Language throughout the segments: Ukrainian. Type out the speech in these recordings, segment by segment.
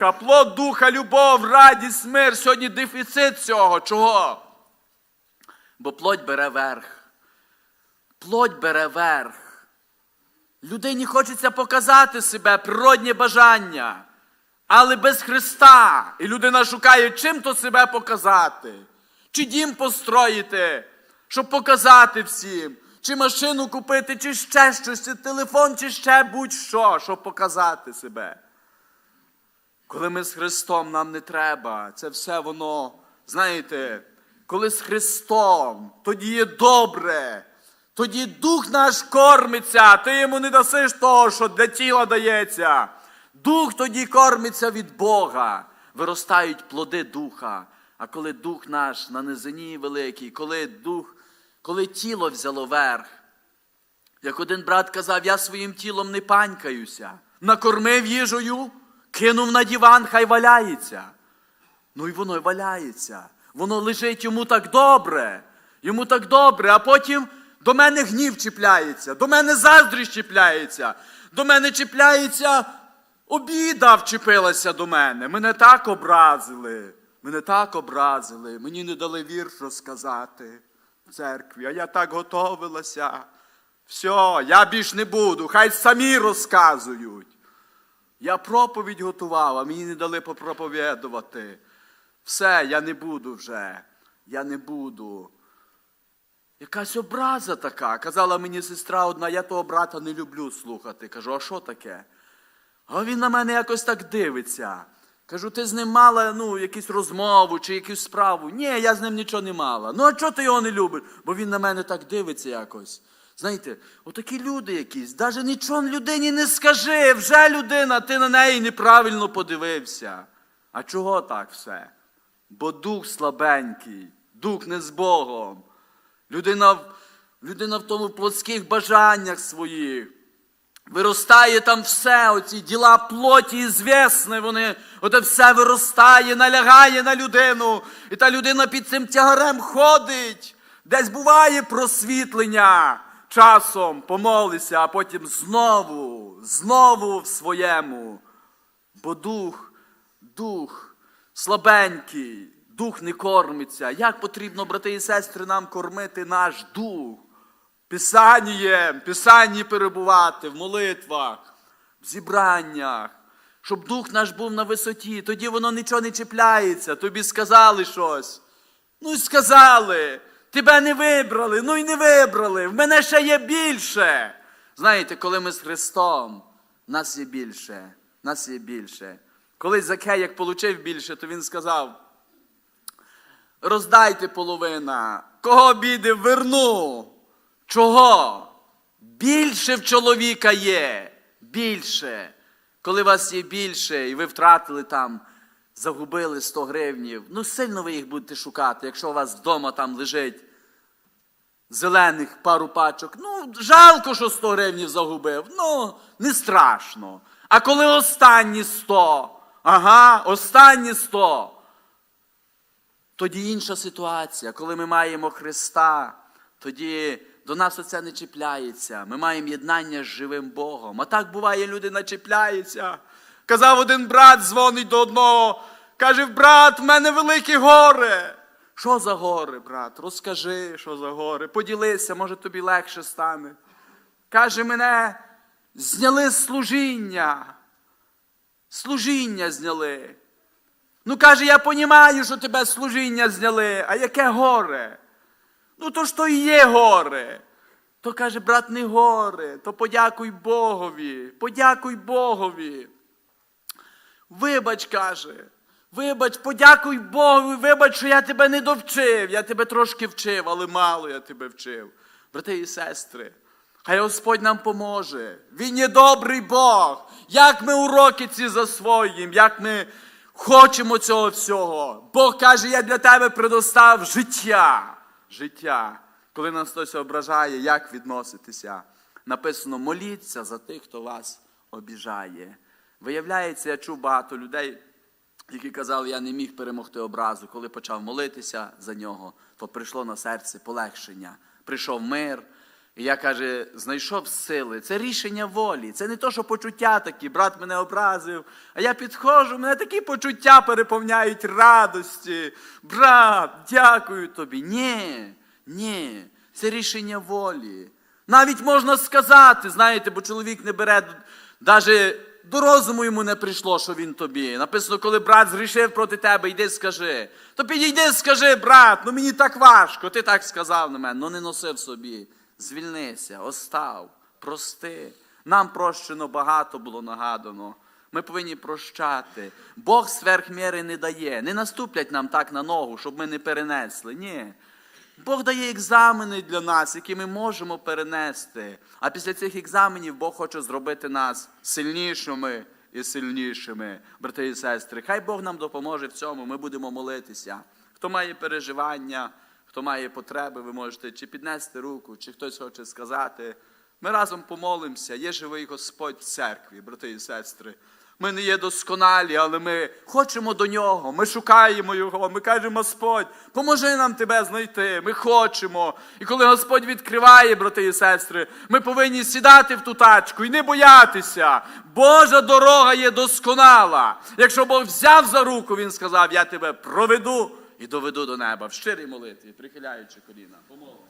Плод духа, любов, радість, мир. Сьогодні дефіцит цього. Чого? Бо плоть бере верх. Плоть бере верх. Людині хочеться показати себе, природнє бажання. Але без Христа. І людина шукає, чим то себе показати. Чи дім построїти, щоб показати всім. Чи машину купити, чи ще щось, чи телефон, чи ще будь-що, щоб показати себе. Коли ми з Христом, нам не треба. Це все воно, знаєте, коли з Христом, тоді є добре. Тоді дух наш кормиться, ти йому не дасиш того, що для тіла дається. Дух тоді кормиться від Бога. Виростають плоди духа. А коли дух наш на низині великий, коли дух, коли тіло взяло верх, як один брат казав, я своїм тілом не панькаюся. Накормив їжею, кинув на диван, хай валяється. Ну і воно й валяється. Воно лежить йому так добре. Йому так добре, а потім до мене гнів чіпляється, до мене заздрість чіпляється, до мене чіпляється, обіда вчепилася до мене. Мене так образили. Мене так образили. Мені не дали вірш розказати в церкві, а я так готовилася. Все, я більш не буду, хай самі розказують. Я проповідь готував, а мені не дали попроповідувати. Все, я не буду вже. Я не буду. Якась образа така. Казала мені сестра одна, я того брата не люблю слухати. Кажу, а що таке? А він на мене якось так дивиться. Кажу, ти з ним мала ну, якусь розмову чи якусь справу. Ні, я з ним нічого не мала. Ну а чого ти його не любиш? Бо він на мене так дивиться якось. Знаєте, отакі люди якісь, навіть нічого людині не скажи, вже людина, ти на неї неправильно подивився. А чого так все? Бо дух слабенький, дух не з Богом. Людина, в- людина в тому плотських бажаннях своїх. Виростає там все, оці діла плоті і звісне, вони, оте все виростає, налягає на людину. І та людина під цим тягарем ходить. Десь буває просвітлення. Часом помолися, а потім знову, знову в своєму. Бо дух, дух слабенький, дух не кормиться. Як потрібно, брати і сестри, нам кормити наш дух? Писанням, Писанні перебувати, в молитвах, в зібраннях, щоб дух наш був на висоті, тоді воно нічого не чіпляється, тобі сказали щось. Ну й сказали, тебе не вибрали, ну й не вибрали, в мене ще є більше. Знаєте, коли ми з Христом, нас є більше, нас є більше. Коли Закей, як получив більше, то він сказав, роздайте половина, кого біди верну. Чого? Більше в чоловіка є. Більше. Коли вас є більше, і ви втратили там, загубили 100 гривнів, ну сильно ви їх будете шукати, якщо у вас вдома там лежить зелених пару пачок. Ну, жалко, що 100 гривнів загубив. Ну, не страшно. А коли останні 100, ага, останні 100, тоді інша ситуація. Коли ми маємо Христа, тоді до нас оце не чіпляється. Ми маємо єднання з живим Богом. А так буває, людина чіпляється. Казав один брат, дзвонить до одного. Каже, брат, в мене велике горе. Що за горе, брат? Розкажи, що за горе. Поділися, може тобі легше стане. Каже, мене зняли служіння. Служіння зняли. Ну, каже, я понімаю, що тебе служіння зняли, а яке горе? Ну, то ж то і є горе. То каже, брат, не горе, то подякуй Богові, подякуй Богові. Вибач, каже, вибач, подякуй Богу, вибач, що я тебе не довчив. Я тебе трошки вчив, але мало я тебе вчив. Брати і сестри, хай Господь нам поможе. Він є добрий Бог. Як ми уроки ці засвоїмо, як ми хочемо цього всього. Бог каже, я для тебе предостав життя. Життя. Коли нас хтось ображає, як відноситися? Написано, моліться за тих, хто вас обіжає. Виявляється, я чув багато людей, які казали, я не міг перемогти образу. Коли почав молитися за нього, то прийшло на серце полегшення. Прийшов мир. І я каже, знайшов сили. Це рішення волі. Це не то, що почуття такі, брат мене образив. А я підходжу, мене такі почуття переповняють радості. Брат, дякую тобі. Ні, ні, це рішення волі. Навіть можна сказати, знаєте, бо чоловік не бере навіть до розуму йому не прийшло, що він тобі. Написано, коли брат зрішив проти тебе, йди скажи. То підійди, скажи, брат, ну мені так важко, ти так сказав на мене, ну не носи в собі. Звільнися, остав, прости. Нам прощено багато було нагадано. Ми повинні прощати. Бог сверх міри не дає. Не наступлять нам так на ногу, щоб ми не перенесли. Ні. Бог дає екзамени для нас, які ми можемо перенести. А після цих екзаменів Бог хоче зробити нас сильнішими і сильнішими, брати і сестри. Хай Бог нам допоможе в цьому. Ми будемо молитися. Хто має переживання, хто має потреби, ви можете чи піднести руку, чи хтось хоче сказати. Ми разом помолимося. Є живий Господь в церкві, брати і сестри. Ми не є досконалі, але ми хочемо до нього, ми шукаємо Його, ми кажемо, Господь, поможи нам тебе знайти. Ми хочемо. І коли Господь відкриває, брати і сестри, ми повинні сідати в ту тачку і не боятися. Божа дорога є досконала. Якщо Бог взяв за руку, Він сказав, я тебе проведу і доведу до неба в щирій молитві, прихиляючи коліна. Помолимося.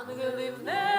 Ангели в небі,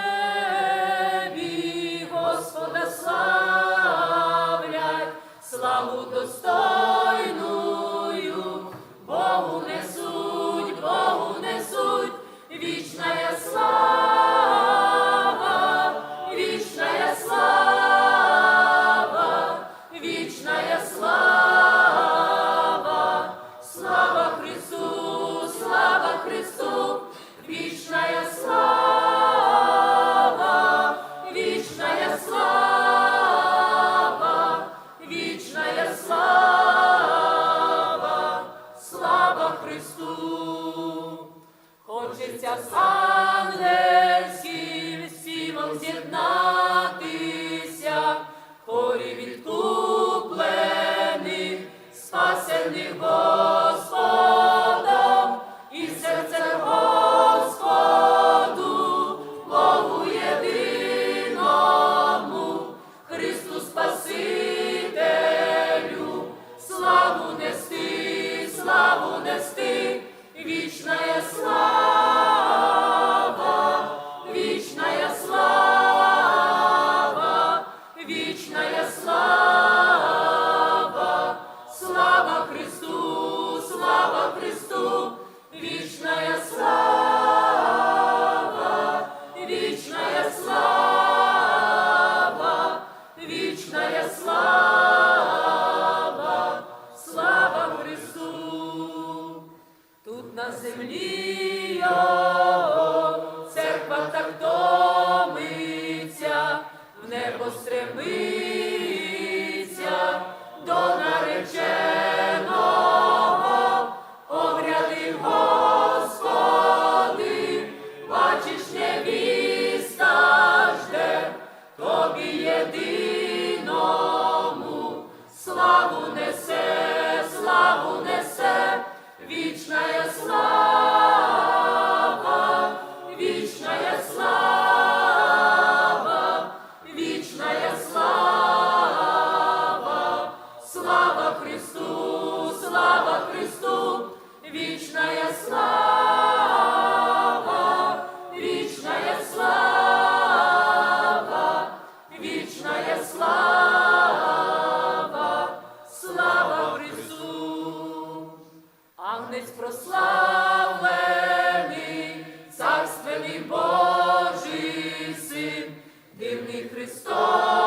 дивний Христос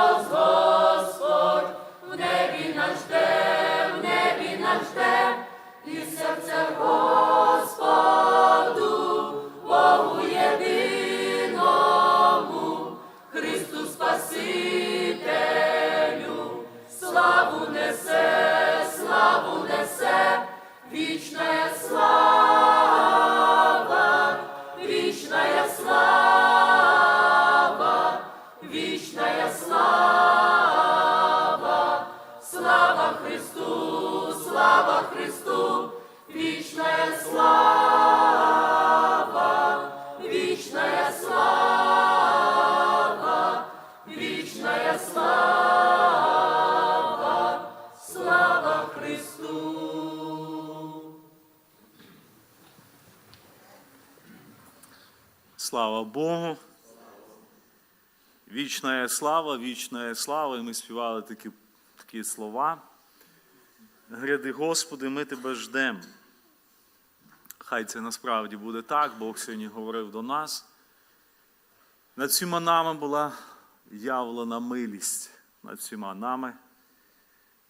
Слава Богу. Вічна слава, вічна слава. І ми співали такі, такі слова. Гряди, Господи, ми тебе ждемо. Хай це насправді буде так. Бог сьогодні говорив до нас. Над всіма нами була явлена милість над всіма нами.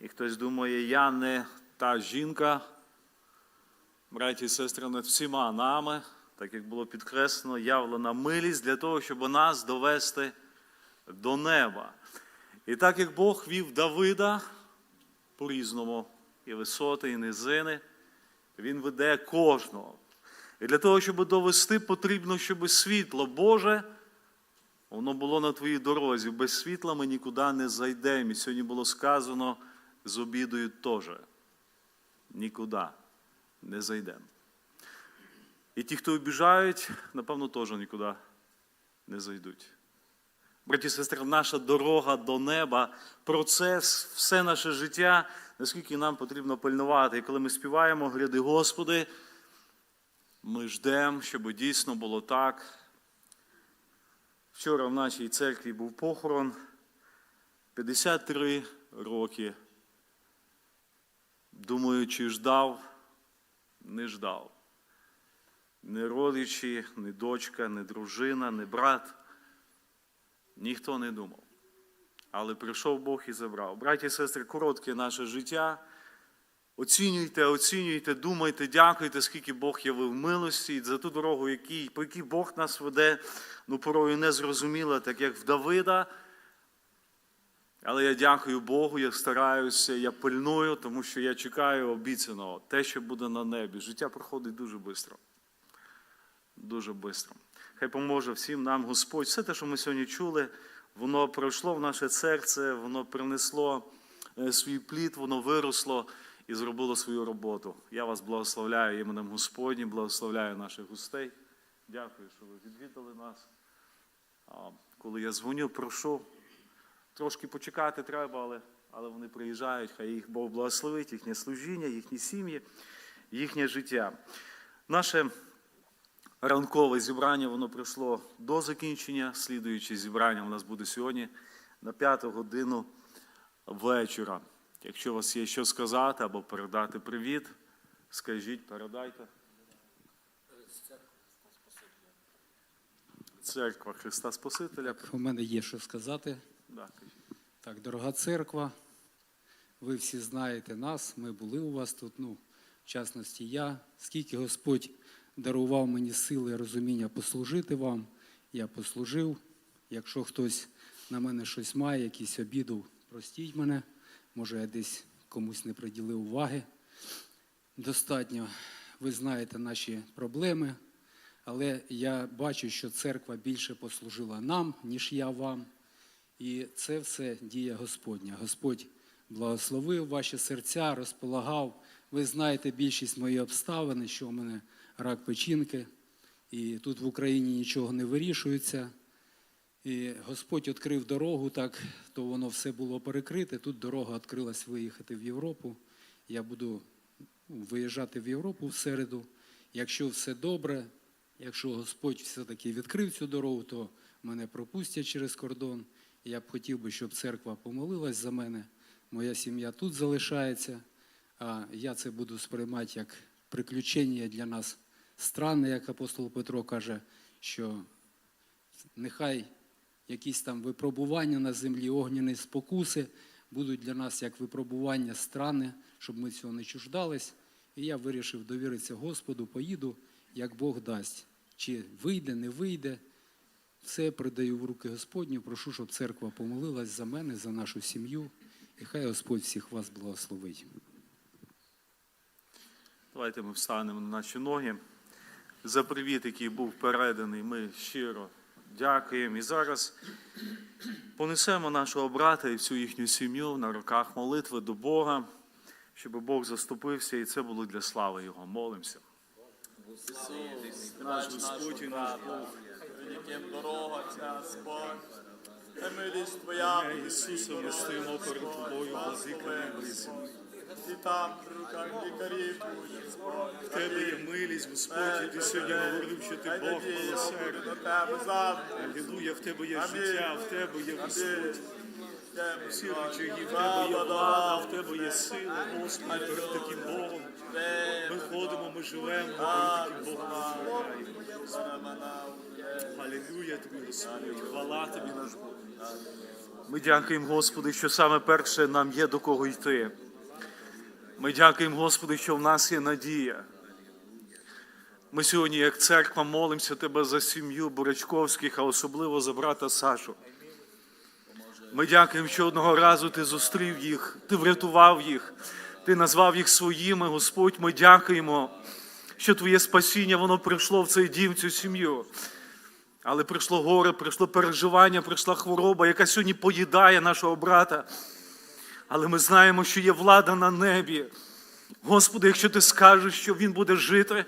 І хтось думає, я не та жінка, браті і сестри, над всіма нами, так як було підкреслено, явлена милість для того, щоб нас довести до неба. І так як Бог вів Давида по-різному, і висоти, і низини, Він веде кожного. І для того, щоб довести, потрібно, щоб світло Боже, воно було на твоїй дорозі. Без світла ми нікуди не зайдемо. І сьогодні було сказано з обідою теж. Нікуди не зайдемо. І ті, хто обіжають, напевно, теж нікуди не зайдуть. Браті і сестри, наша дорога до неба, процес, все наше життя, наскільки нам потрібно пильнувати. І коли ми співаємо, гряди Господи, ми ждемо, щоб дійсно було так, Вчора в нашій церкві був похорон. 53 роки. Думаю, чи ждав, не ждав. Не родичі, не дочка, не дружина, не брат. Ніхто не думав. Але прийшов Бог і забрав. Браті і сестри, коротке наше життя. Оцінюйте, оцінюйте, думайте, дякуйте, скільки Бог явив милості за ту дорогу, який, по якій Бог нас веде, ну порою не зрозуміло, так як в Давида. Але я дякую Богу, я стараюся, я пильную, тому що я чекаю обіцяного, те, що буде на небі. Життя проходить дуже швидко. Дуже швидко. Хай поможе всім нам Господь. Все те, що ми сьогодні чули, воно пройшло в наше серце, воно принесло е, свій плід, воно виросло і зробило свою роботу. Я вас благословляю іменем Господнім, благословляю наших гостей. Дякую, що ви відвідали нас. Коли я дзвоню, прошу. Трошки почекати треба, але, але вони приїжджають, хай їх Бог благословить, їхнє служіння, їхні сім'ї, їхнє життя. Наше ранкове зібрання воно пройшло до закінчення. Слідуюче зібрання у нас буде сьогодні на п'яту годину вечора. Якщо у вас є що сказати або передати привіт, скажіть, передайте. Церква Христа Спасителя. У мене є що сказати. Да. Так, дорога церква, ви всі знаєте нас, ми були у вас тут, ну, в частності я. Скільки Господь дарував мені сили і розуміння послужити вам, я послужив. Якщо хтось на мене щось має, якісь обіду, простіть мене. Може, я десь комусь не приділив уваги. Достатньо, ви знаєте наші проблеми, але я бачу, що церква більше послужила нам, ніж я вам. І це все дія Господня. Господь благословив ваші серця, розполагав. Ви знаєте більшість моїх обставин, що у мене рак печінки, і тут в Україні нічого не вирішується. І Господь відкрив дорогу, так то воно все було перекрите. Тут дорога відкрилась виїхати в Європу. Я буду виїжджати в Європу в середу. Якщо все добре, якщо Господь все-таки відкрив цю дорогу, то мене пропустять через кордон. Я б хотів би, щоб церква помолилась за мене. Моя сім'я тут залишається, а я це буду сприймати як приключення для нас странне, як апостол Петро каже, що нехай якісь там випробування на землі, огняні спокуси будуть для нас як випробування странне, щоб ми цього не чуждались. І я вирішив довіритися Господу, поїду, як Бог дасть. Чи вийде, не вийде. Все придаю в руки Господні. Прошу, щоб церква помолилась за мене, за нашу сім'ю. І хай Господь всіх вас благословить. Давайте ми встанемо на наші ноги. За привіт, який був переданий, ми щиро дякуємо. І зараз понесемо нашого брата і всю їхню сім'ю на руках молитви до Бога, щоб Бог заступився, і це було для слави Його. Молимося. Наш Господь і наш Бог. яким дорога ця, Господь. Та милість Твоя, Ім'я Ісуса, ми стоїмо перед Тобою, владика небесний. І там в руках лікарів. В Тебе є милість, Господь, і ти сьогодні говорив, що ти Бог милосердний. Алілуя, в Тебе є життя, в Тебе є Господь. Тебе, Всі речі, в Тебе є влада, в Тебе є сила, Господи, перед таким Богом. Ми ходимо, ми живемо, ми перед таким Богом розмовляємо. Алілуя Тобі, Господь, хвала Тобі, наш Бог. Ми дякуємо, Господи, що саме перше нам є до кого йти. Ми дякуємо, Господи, що в нас є надія. Ми сьогодні, як церква, молимося Тебе за сім'ю Бурячковських, а особливо за брата Сашу. Ми дякуємо, що одного разу ти зустрів їх, ти врятував їх, ти назвав їх своїми, Господь. Ми дякуємо, що Твоє спасіння воно прийшло в цей дім, в цю сім'ю. Але прийшло горе, прийшло переживання, прийшла хвороба, яка сьогодні поїдає нашого брата. Але ми знаємо, що є влада на небі. Господи, якщо ти скажеш, що Він буде жити,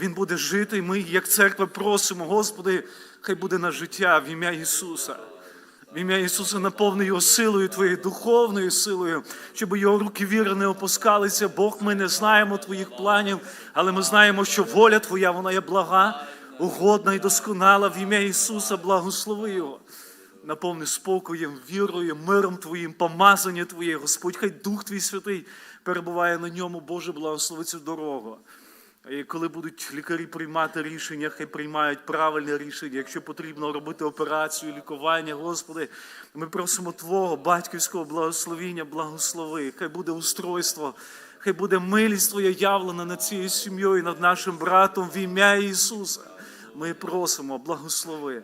Він буде жити, і ми, як церква, просимо, Господи, хай буде на життя в ім'я Ісуса. В ім'я Ісуса наповни його силою Твоєю духовною силою, щоб його руки віри не опускалися. Бог, ми не знаємо Твоїх планів, але ми знаємо, що воля Твоя, вона є блага, угодна і досконала в ім'я Ісуса, благослови Його. Наповни спокоєм, вірою, миром Твоїм, помазання Твоє, Господь, хай Дух Твій Святий перебуває на ньому, Боже, благослови цю дорогу. І коли будуть лікарі приймати рішення, хай приймають правильне рішення. Якщо потрібно робити операцію, лікування, Господи, ми просимо Твого батьківського благословіння, благослови. Хай буде устройство, хай буде милість Твоя явлена над цією сім'єю, над нашим братом в ім'я Ісуса. Ми просимо, благослови.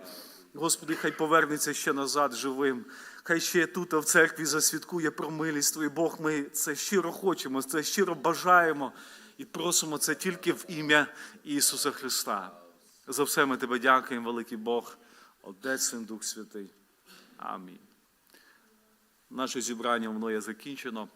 Господи, хай повернеться ще назад живим. Хай ще тут в церкві засвідкує про милість Твою. Бог, ми це щиро хочемо, це щиро бажаємо і просимо це тільки в ім'я Ісуса Христа. За все ми тебе дякуємо, великий Бог, Отець Син, Дух Святий. Амінь. Наше зібрання воно є закінчено.